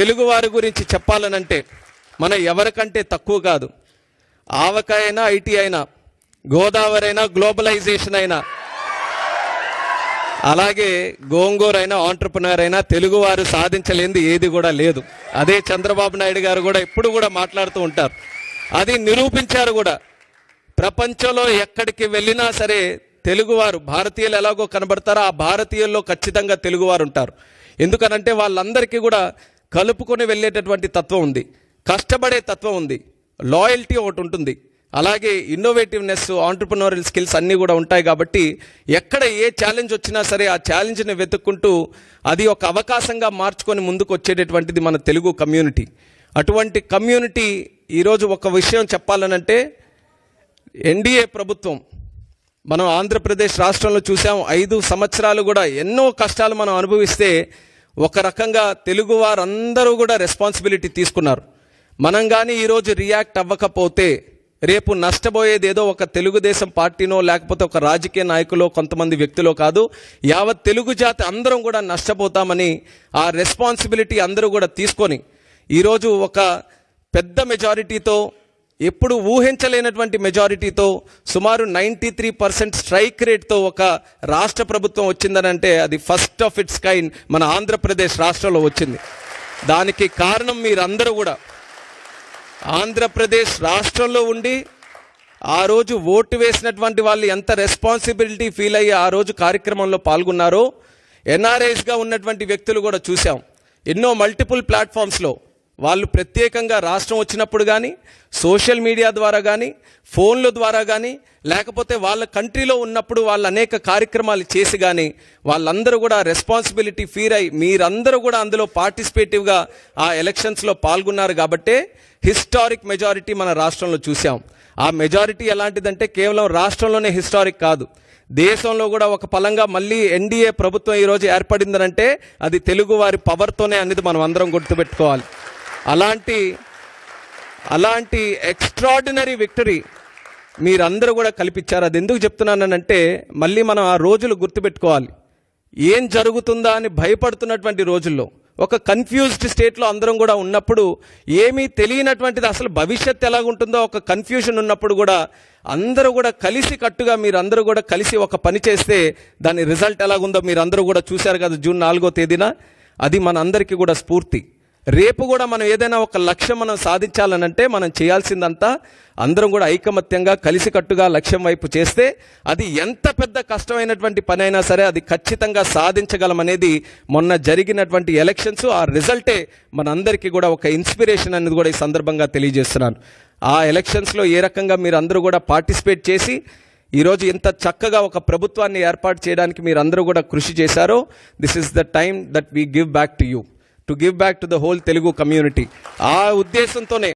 తెలుగువారి గురించి చెప్పాలనంటే మన ఎవరికంటే తక్కువ కాదు. ఆవకాయ అయినా ఐటీ అయినా గోదావరి అయినా గ్లోబలైజేషన్ అయినా అలాగే గోంగూర అయినా ఆంటర్ప్రినర్ అయినా తెలుగువారు సాధించలేనిది ఏది కూడా లేదు. అదే చంద్రబాబు నాయుడు గారు కూడా ఎప్పుడు కూడా మాట్లాడుతూ ఉంటారు. అది నిరూపించారు కూడా. ప్రపంచంలో ఎక్కడికి వెళ్ళినా సరే తెలుగువారు భారతీయులు ఎలాగో కనబడతారో ఆ భారతీయుల్లో ఖచ్చితంగా తెలుగువారు ఉంటారు. ఎందుకనంటే వాళ్ళందరికీ కూడా కలుపుకొని వెళ్ళేటటువంటి తత్వం ఉంది. కష్టపడే తత్వం ఉంది. లాయల్టీ ఒకటి ఉంటుంది. అలాగే ఇన్నోవేటివ్నెస్ ఆంటర్ప్రినోరియల్ స్కిల్స్ అన్నీ కూడా ఉంటాయి కాబట్టి ఎక్కడ ఏ ఛాలెంజ్ వచ్చినా సరే ఆ ఛాలెంజ్ని వెతుక్కుంటూ అది ఒక అవకాశంగా మార్చుకొని ముందుకు వచ్చేటటువంటిది మన తెలుగు కమ్యూనిటీ అటువంటి కమ్యూనిటీ ఈరోజు ఒక విషయం చెప్పాలనంటే ఎన్డీఏ ప్రభుత్వం. మనం ఆంధ్రప్రదేశ్ రాష్ట్రంలో చూసాం ఐదు సంవత్సరాలు కూడా ఎన్నో కష్టాలు మనం అనుభవిస్తే ఒక రకంగా తెలుగు వారందరూ కూడా రెస్పాన్సిబిలిటీ తీసుకున్నారు. మనం కానీ ఈరోజు రియాక్ట్ అవ్వకపోతే రేపు నష్టపోయేది ఏదో ఒక తెలుగుదేశం పార్టీనో లేకపోతే ఒక రాజకీయ నాయకులో కొంతమంది వ్యక్తులో కాదు యావత్ తెలుగు జాతి అందరం కూడా నష్టపోతామని ఆ రెస్పాన్సిబిలిటీ అందరూ కూడా తీసుకొని ఈరోజు ఒక పెద్ద మెజారిటీతో ఎప్పుడు ఊహించలేనటువంటి మెజారిటీతో సుమారు నైంటీ త్రీ పర్సెంట్ స్ట్రైక్ రేట్తో ఒక రాష్ట్ర ప్రభుత్వం వచ్చిందనంటే అది ఫస్ట్ ఆఫ్ ఇట్స్ కైండ్ మన ఆంధ్రప్రదేశ్ రాష్ట్రంలో వచ్చింది. దానికి కారణం మీరందరూ కూడా. ఆంధ్రప్రదేశ్ రాష్ట్రంలో ఉండి ఆ రోజు ఓటు వేసినటువంటి వాళ్ళు ఎంత రెస్పాన్సిబిలిటీ ఫీల్ అయ్యి ఆ రోజు కార్యక్రమంలో పాల్గొన్నారో ఎన్ఆర్ఐస్గా ఉన్నటువంటి వ్యక్తులు కూడా చూసాం ఎన్నో మల్టిపుల్ ప్లాట్ఫామ్స్లో వాళ్ళు ప్రత్యేకంగా రాష్ట్రం వచ్చినప్పుడు కానీ సోషల్ మీడియా ద్వారా కానీ ఫోన్ల ద్వారా కానీ లేకపోతే వాళ్ళ కంట్రీలో ఉన్నప్పుడు వాళ్ళు అనేక కార్యక్రమాలు చేసి కానీ వాళ్ళందరూ కూడా రెస్పాన్సిబిలిటీ ఫీల్ అయి మీరందరూ కూడా అందులో పార్టిసిపేటివ్గా ఆ ఎలక్షన్స్లో పాల్గొన్నారు కాబట్టే హిస్టారిక్ మెజారిటీ మన రాష్ట్రంలో చూసాం ఆ మెజారిటీ ఎలాంటిదంటే కేవలం రాష్ట్రంలోనే హిస్టారిక్ కాదు. దేశంలో కూడా ఒక పలంగా మళ్ళీ ఎన్డీఏ ప్రభుత్వం ఈరోజు ఏర్పడిందనంటే అది తెలుగు వారి పవర్తోనే అనేది మనం అందరం గుర్తుపెట్టుకోవాలి. అలాంటి అలాంటి ఎక్స్ట్రాడినరీ విక్టరీ మీరందరూ కూడా కల్పించారు. అది ఎందుకు చెప్తున్నానంటే మళ్ళీ మనం ఆ రోజులు గుర్తుపెట్టుకోవాలి. ఏం జరుగుతుందా అని భయపడుతున్నటువంటి రోజుల్లో ఒక కన్ఫ్యూజ్డ్ స్టేట్లో అందరం కూడా ఉన్నప్పుడు ఏమీ తెలియనటువంటిది అసలు భవిష్యత్తు ఎలాగుంటుందో ఒక కన్ఫ్యూషన్ ఉన్నప్పుడు కూడా అందరూ కూడా కలిసి కట్టుగా మీరందరూ కూడా కలిసి ఒక పని చేస్తే దాని రిజల్ట్ ఎలాగుందో మీరందరూ కూడా చూశారు కదా జూన్ నాలుగో తేదీన. అది మనందరికీ కూడా స్ఫూర్తి. రేపు కూడా మనం ఏదైనా ఒక లక్ష్యం మనం సాధించాలనంటే మనం చేయాల్సిందంతా అందరం కూడా ఐకమత్యంగా కలిసికట్టుగా లక్ష్యం వైపు చేస్తే అది ఎంత పెద్ద కష్టమైనటువంటి పని అయినా సరే అది ఖచ్చితంగా సాధించగలమనేది మొన్న జరిగినటువంటి ఎలక్షన్స్. ఆ రిజల్టే మనందరికీ కూడా ఒక ఇన్స్పిరేషన్ అనేది కూడా ఈ సందర్భంగా తెలియజేస్తున్నాను. ఆ ఎలక్షన్స్లో ఏ రకంగా మీరు అందరూ కూడా పార్టిసిపేట్ చేసి ఈరోజు ఇంత చక్కగా ఒక ప్రభుత్వాన్ని ఏర్పాటు చేయడానికి మీరు అందరూ కూడా కృషి చేశారో this is the time that we give back to you. To give back to the whole Telugu community ఆ ఉద్దేశంతోనే